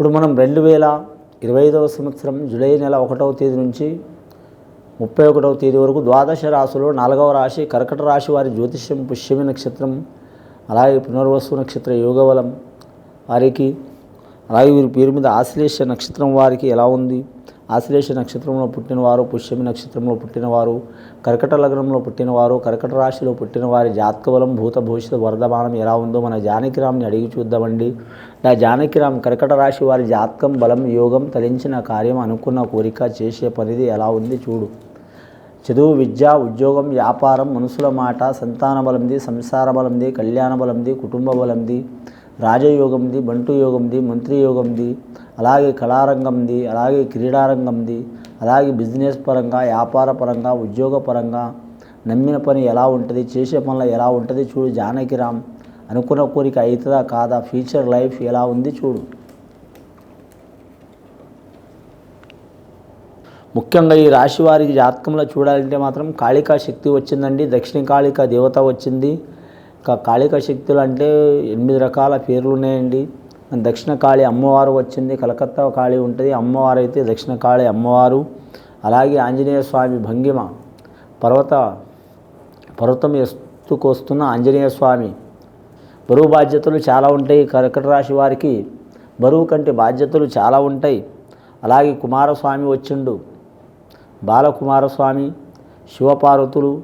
ఇప్పుడు మనం రెండు వేల ఇరవై ఐదవ సంవత్సరం జూలై నెల ఒకటవ తేదీ నుంచి ముప్పై ఒకటవ తేదీ వరకు ద్వాదశ రాశిలో నాలుగవ రాశి కర్కట రాశి వారి జ్యోతిష్యం పుష్యమి నక్షత్రం అలాగే పునర్వసు నక్షత్ర యోగబలం వారికి అలాగే వీరి పేరు మీద ఆశ్లేష నక్షత్రం వారికి ఎలా ఉంది? ఆశ్లేష నక్షత్రంలో పుట్టినవారు పుష్యమి నక్షత్రంలో పుట్టినవారు కర్కట లగ్నంలో పుట్టినవారు కర్కట రాశిలో పుట్టిన వారి జాతకబలం భూత భవిష్యత్ వర్ధమానం ఎలా ఉందో మన జానకిరామ్ని అడిగి చూద్దామండి. నా జానకిరామ్ కర్కట రాశి వారి జాతకం బలం యోగం తలించిన కార్యం అనుకున్న కోరిక చేసే పనిది ఎలా ఉంది చూడు. చదువు విద్య ఉద్యోగం వ్యాపారం మనుషుల మాట సంతాన బలంది సంసార బలంది కళ్యాణ బలంది కుటుంబ బలంది రాజయోగంది బంటు యోగంది మంత్రి యోగంది అలాగే కళారంగంది అలాగే క్రీడారంగంది అలాగే బిజినెస్ పరంగా వ్యాపార పరంగా ఉద్యోగ పరంగా నమ్మిన పని ఎలా ఉంటుంది చేసే పనులు ఎలా ఉంటుంది చూడు జానకిరామ్. అనుకున్న కోరిక అవుతుందా కాదా ఫ్యూచర్ లైఫ్ ఎలా ఉంది చూడు. ముఖ్యంగా ఈ రాశి వారికి జాతకంలో చూడాలంటే మాత్రం కాళికా శక్తి వచ్చిందండి దక్షిణ కాళికా దేవత వచ్చింది కాళిక శక్తులు అంటే ఎనిమిది రకాల పేర్లు ఉన్నాయండి దక్షిణ కాళి అమ్మవారు వచ్చింది కలకత్తా కాళి ఉంటుంది అమ్మవారు అయితే దక్షిణ కాళి అమ్మవారు. అలాగే ఆంజనేయ స్వామి భంగిమ పర్వత పర్వతం ఎత్తుకొస్తున్న ఆంజనేయ స్వామి. బరువు బాధ్యతలు చాలా ఉంటాయి కర్కట రాశి వారికి. బరువు కంటే బాధ్యతలు చాలా ఉంటాయి. అలాగే కుమారస్వామి వచ్చిండు బాలకుమారస్వామి శివపార్వతులు.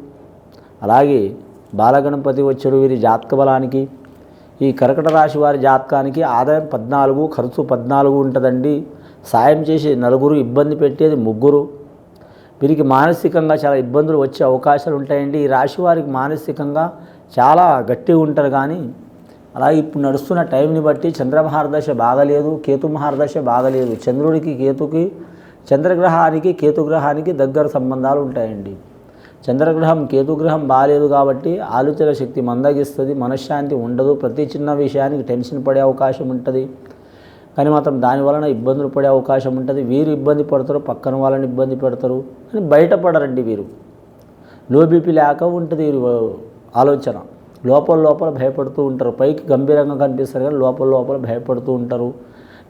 అలాగే బాలగణపతి వచ్చాడు వీరి జాతక బలానికి ఈ కర్కట రాశి వారి జాతకానికి ఆదాయం పద్నాలుగు ఖర్చు పద్నాలుగు ఉంటుందండి. సాయం చేసి నలుగురు ఇబ్బంది పెట్టేది ముగ్గురు. వీరికి మానసికంగా చాలా ఇబ్బందులు వచ్చే అవకాశాలు ఉంటాయండి. ఈ రాశి వారికి మానసికంగా చాలా గట్టిగా ఉంటారు కానీ అలాగే ఇప్పుడు నడుస్తున్న టైంని బట్టి చంద్రమహారదశ బాగలేదు కేతు మహారదశ బాగలేదు. చంద్రుడికి కేతుకి చంద్రగ్రహానికి కేతుగ్రహానికి దగ్గర సంబంధాలు ఉంటాయండి. చంద్రగ్రహం కేతుగ్రహం బాగాలేదు కాబట్టి ఆలోచన శక్తి మందగిస్తుంది మనశ్శాంతి ఉండదు ప్రతి చిన్న విషయానికి టెన్షన్ పడే అవకాశం ఉంటుంది. కానీ మాత్రం దాని వలన ఇబ్బందులు పడే అవకాశం ఉంటుంది. వీరు ఇబ్బంది పడతారు పక్కన వాళ్ళని ఇబ్బంది పెడతారు అని బయటపడరండి వీరు. లో బీపీ లేక ఉంటుంది వీరు ఆలోచన. లోపల లోపల భయపడుతూ ఉంటారు. పైకి గంభీరంగా కనిపిస్తారు కానీ లోపల లోపల భయపడుతూ ఉంటారు.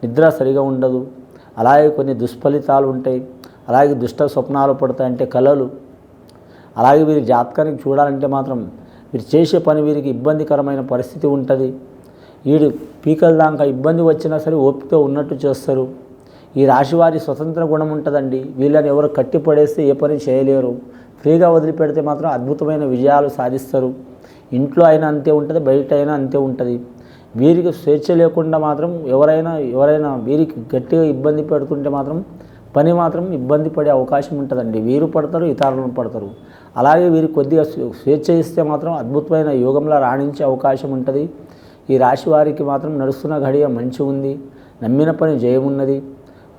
నిద్ర సరిగా ఉండదు. అలాగే కొన్ని దుష్ఫలితాలు ఉంటాయి. అలాగే దుష్ట స్వప్నాలు పడతాయి అంటే కళలు అలాగే వీరి జాతకానికి చూడాలంటే మాత్రం వీరు చేసే పని వీరికి ఇబ్బందికరమైన పరిస్థితి ఉంటుంది. వీడు పీకల దాకా ఇబ్బంది వచ్చినా సరే ఓపికతో ఉన్నట్టు చేస్తారు. ఈ రాశి వారి స్వతంత్ర గుణం ఉంటుందండి. వీళ్ళని ఎవరు కట్టి పడేస్తే ఏ పని చేయలేరు. ఫ్రీగా వదిలిపెడితే మాత్రం అద్భుతమైన విజయాలు సాధిస్తారు. ఇంట్లో అయినా అంతే ఉంటుంది బయట అయినా అంతే ఉంటుంది. వీరికి స్వేచ్ఛ లేకుండా మాత్రం ఎవరైనా ఎవరైనా వీరికి గట్టిగా ఇబ్బంది పెడుతుంటే మాత్రం పని మాత్రం ఇబ్బంది పడే అవకాశం ఉంటుందండి. వీరు పడతారు ఇతరులను పడతారు. అలాగే వీరు కొద్దిగా స్వే- స్వేచ్ఛ ఇస్తే మాత్రం అద్భుతమైన యోగంలో రాణించే అవకాశం ఉంటుంది. ఈ రాశి వారికి మాత్రం నడుస్తున్న ఘడియ మంచి ఉంది. నమ్మిన పని జయమున్నది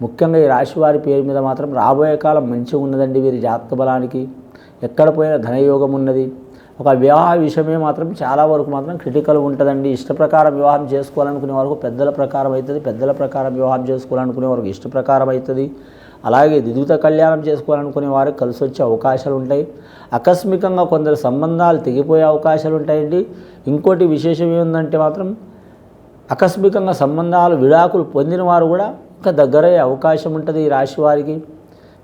ముఖ్యంగా ఈ రాశి వారి పేరు మీద మాత్రం రాబోయే కాలం మంచిగా ఉన్నదండి వీరి జాతక బలానికి. ఎక్కడ పోయినా ధనయోగం ఉన్నది. ఒక వివాహ విషయమే మాత్రం చాలా వరకు మాత్రం క్రిటికల్ ఉంటుందండి. ఇష్ట ప్రకారం వివాహం చేసుకోవాలనుకునే వరకు పెద్దల ప్రకారం అవుతుంది పెద్దల ప్రకారం వివాహం చేసుకోవాలనుకునే వరకు ఇష్ట ప్రకారం అవుతుంది అలాగే ద్విత కళ్యాణం చేసుకోవాలనుకునే వారికి కలిసి వచ్చే అవకాశాలు ఉంటాయి. ఆకస్మికంగా కొందరు సంబంధాలు తెగిపోయే అవకాశాలు ఉంటాయండి. ఇంకోటి విశేషం ఏముందంటే మాత్రం ఆకస్మికంగా సంబంధాలు విడాకులు పొందిన వారు కూడా ఇంకా దగ్గరయ్యే అవకాశం ఉంటుంది ఈ రాశి వారికి.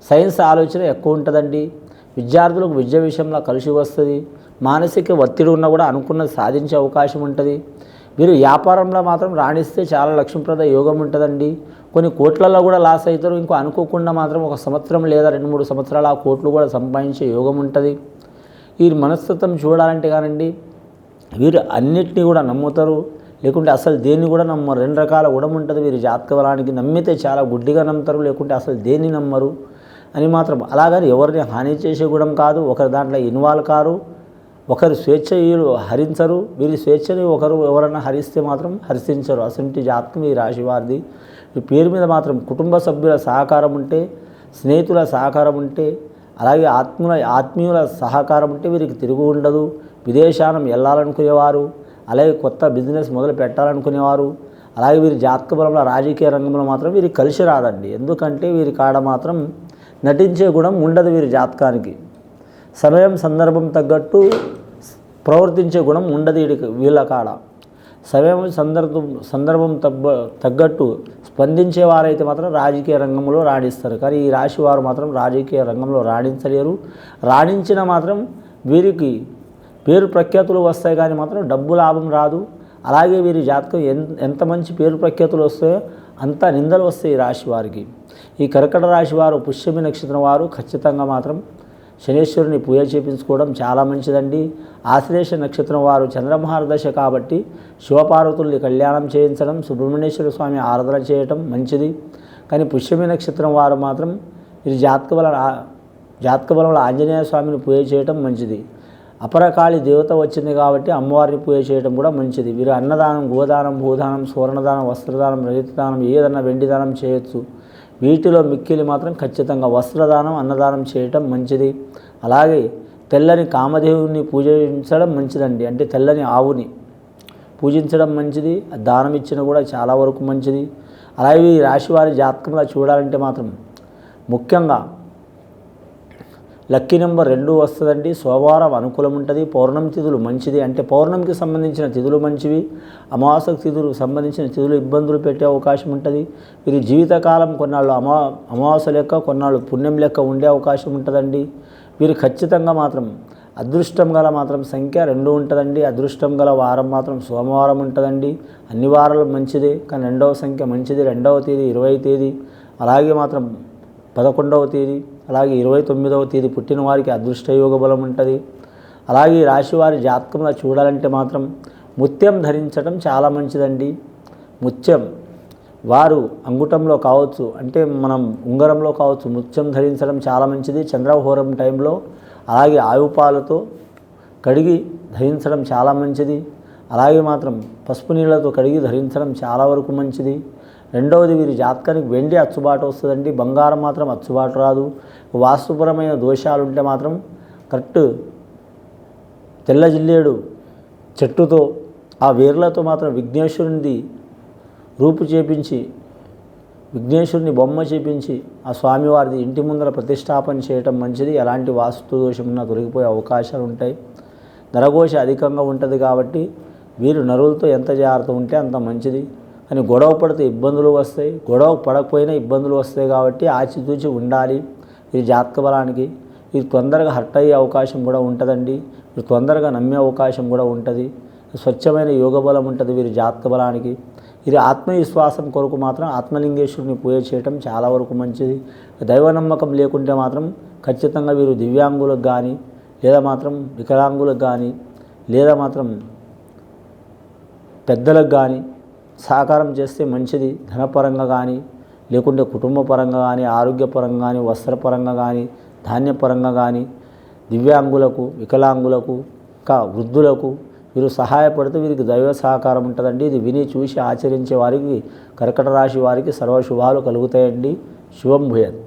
సైన్స్ ఆలోచన ఎక్కువ ఉంటుందండి. విద్యార్థులకు విద్య విషయంలో కలిసి వస్తుంది. మానసిక ఒత్తిడి ఉన్నా కూడా అనుకున్నది సాధించే అవకాశం ఉంటుంది. వీరు వ్యాపారంలో మాత్రం రాణిస్తే చాలా లక్ష్మీప్రద యోగం ఉంటుందండి. కొన్ని కోట్లలో కూడా లాస్ అవుతారు ఇంకో అనుకోకుండా మాత్రం ఒక సంవత్సరం లేదా రెండు మూడు సంవత్సరాలు ఆ కోట్లు కూడా సంపాదించే యోగం ఉంటుంది. వీరి మనస్తత్వం చూడాలంటే కానండి వీరు అన్నిటినీ కూడా నమ్ముతారు. లేకుంటే అసలు దేన్ని కూడా నమ్మరు రెండు రకాల గుణం ఉంటుంది. వీరు జాతక బలానికి నమ్మితే చాలా గుడ్డిగా నమ్ముతారు. లేకుంటే అసలు దేన్ని నమ్మరు? అని మాత్రం అలాగని ఎవరిని హాని చేసే గుణం కాదు. ఒకరి దాంట్లో ఇన్వాల్వ్ కారు. ఒకరు స్వేచ్ఛ వీరు హరించరు వీరి స్వేచ్ఛని ఒకరు ఎవరైనా హరిస్తే మాత్రం హర్షించరు అసంటి జాతకం ఈ రాశి వారిది. పేరు మీద మాత్రం కుటుంబ సభ్యుల సహకారం ఉంటే స్నేహితుల సహకారం ఉంటే అలాగే ఆత్మల ఆత్మీయుల సహకారం ఉంటే వీరికి తిరుగు ఉండదు. విదేశానం వెళ్ళాలనుకునేవారు అలాగే కొత్త బిజినెస్ మొదలు పెట్టాలనుకునేవారు అలాగే వీరి జాతక బలంలో రాజకీయ రంగంలో మాత్రం వీరికి కలిసి రాదండి. ఎందుకంటే వీరి కాడ మాత్రం నటించే గుణం ఉండదు వీరి జాతకానికి. సమయం సందర్భం తగ్గట్టు ప్రవర్తించే గుణం ఉండదు వీడికి వీళ్ళ కాడ. సమయం సందర్భం సందర్భం తగ్గ తగ్గట్టు స్పందించే వారైతే మాత్రం రాజకీయ రంగంలో రాణిస్తారు. కానీ ఈ రాశి వారు మాత్రం రాజకీయ రంగంలో రాణించలేరు. రాణించిన మాత్రం వీరికి పేరు ప్రఖ్యాతులు వస్తాయి కానీ మాత్రం డబ్బు లాభం రాదు. అలాగే వీరి జాతకం ఎంత మంచి పేరు ప్రఖ్యాతులు వస్తాయో అంత నిందలు వస్తాయి ఈ రాశి వారికి. ఈ కర్కట రాశి వారు పుష్యమి నక్షత్రం వారు ఖచ్చితంగా మాత్రం శనీశ్వరుని పూజ చేపించుకోవడం చాలా మంచిదండి. ఆశ్లేష నక్షత్రం వారు చంద్రమహారదశ కాబట్టి శివపార్వతుల్ని కళ్యాణం చేయించడం సుబ్రహ్మణ్యేశ్వర స్వామి ఆరాధన చేయటం మంచిది. కానీ పుష్యమి నక్షత్రం వారు మాత్రం ఇది జాతక బల జాతక బలంలో ఆంజనేయ స్వామిని పూజ చేయటం మంచిది. అపరకాళి దేవత వచ్చింది కాబట్టి అమ్మవారిని పూజ చేయడం కూడా మంచిది. వీరు అన్నదానం గోదానం భూదానం సువర్ణదానం వస్త్రదానం రజితదానం ఏదన్నా వెండి దానం చేయొచ్చు. వీటిలో మిక్కిలి మాత్రం ఖచ్చితంగా వస్త్రదానం అన్నదానం చేయటం మంచిది. అలాగే తెల్లని కామదేవుని పూజించడం మంచిదండి. అంటే తెల్లని ఆవుని పూజించడం మంచిది. దానం ఇచ్చిన కూడా చాలా వరకు మంచిది. అలాగే ఈ రాశివారి జాతకంలో చూడాలంటే మాత్రం ముఖ్యంగా లక్కీ నెంబర్ రెండు వస్తుందండి. సోమవారం అనుకూలం ఉంటుంది. పౌర్ణమి తిథులు మంచిది అంటే పౌర్ణమికి సంబంధించిన తిథులు మంచివి. అమావాస్యకు తిథులు సంబంధించిన తిథులు ఇబ్బందులు పెట్టే అవకాశం ఉంటుంది. వీరి జీవితకాలం కొన్నాళ్ళు అమా అమావాస్య లెక్క కొన్నాళ్ళు పుణ్యం లెక్క ఉండే అవకాశం ఉంటుందండి. వీరు ఖచ్చితంగా మాత్రం అదృష్టం గల మాత్రం సంఖ్య రెండు ఉంటుందండి. అదృష్టం గల వారం మాత్రం సోమవారం ఉంటుందండి. అన్ని వారాలు మంచిదే కానీ రెండవ సంఖ్య మంచిది. రెండవ తేదీ ఇరవై తేదీ. అలాగే మాత్రం పదకొండవ తేదీ. అలాగే ఇరవై తొమ్మిదవ తేదీ పుట్టిన వారికి అదృష్టయోగ బలం ఉంటుంది. అలాగే ఈ రాశి వారి జాతకంలో చూడాలంటే మాత్రం ముత్యం ధరించడం చాలా మంచిదండి. ముత్యం వారు అంగుటంలో కావచ్చు అంటే మనం ఉంగరంలో కావచ్చు ముత్యం ధరించడం చాలా మంచిది. చంద్రహోరం టైంలో అలాగే ఆవుపాలతో కడిగి ధరించడం చాలా మంచిది. అలాగే మాత్రం పసుపు నీళ్ళతో కడిగి ధరించడం చాలా వరకు మంచిది. రెండవది వీరి జాతకానికి వెండి అచ్చుబాటు వస్తుందండి. బంగారం మాత్రం అచ్చుబాటు రాదు. వాస్తుపరమైన దోషాలు ఉంటే మాత్రం కరెక్ట్ తెల్ల జిల్లేడు చెట్టుతో ఆ వేర్లతో మాత్రం విఘ్నేశ్వరునిది రూపు చేపించి విఘ్నేశ్వరుని బొమ్మ చేపించి ఆ స్వామివారిది ఇంటి ముందర ప్రతిష్టాపన చేయటం మంచిది. ఎలాంటి వాస్తు దోషం తొలగిపోయే అవకాశాలు ఉంటాయి నరఘోష అధికంగా ఉంటుంది కాబట్టి వీరు నరులతో ఎంత జాగ్రత్త ఉంటే అంత మంచిది. కానీ గొడవ పడితే ఇబ్బందులు వస్తాయి. గొడవ పడకపోయినా ఇబ్బందులు వస్తాయి కాబట్టి ఆచితూచి ఉండాలి. ఇది జాతక బలానికి. ఇది తొందరగా హర్ట్ అయ్యే అవకాశం కూడా ఉంటుందండి. ఇది తొందరగా నమ్మే అవకాశం కూడా ఉంటుంది. స్వచ్ఛమైన యోగ బలం ఉంటుంది వీరి జాతక బలానికి. ఇది ఆత్మవిశ్వాసం కొరకు మాత్రం ఆత్మలింగేశ్వరుని పూజ చేయటం చాలా వరకు మంచిది. దైవ నమ్మకం లేకుంటే మాత్రం ఖచ్చితంగా వీరు దివ్యాంగులకు కానీ లేదా మాత్రం వికలాంగులకు కానీ లేదా మాత్రం పెద్దలకు కానీ సహకారం చేస్తే మంచిది. ధనపరంగా కానీ లేకుంటే కుటుంబ పరంగా కానీ ఆరోగ్యపరంగా కానీ వస్త్రపరంగా కానీ ధాన్యపరంగా కానీ దివ్యాంగులకు వికలాంగులకు ఇంకా వృద్ధులకు వీరు సహాయపడితే వీరికి దైవ సహకారం ఉంటుందండి. ఇది విని చూసి ఆచరించే వారికి కర్కట రాశి వారికి సర్వశుభాలు కలుగుతాయండి. శుభం భూయత్.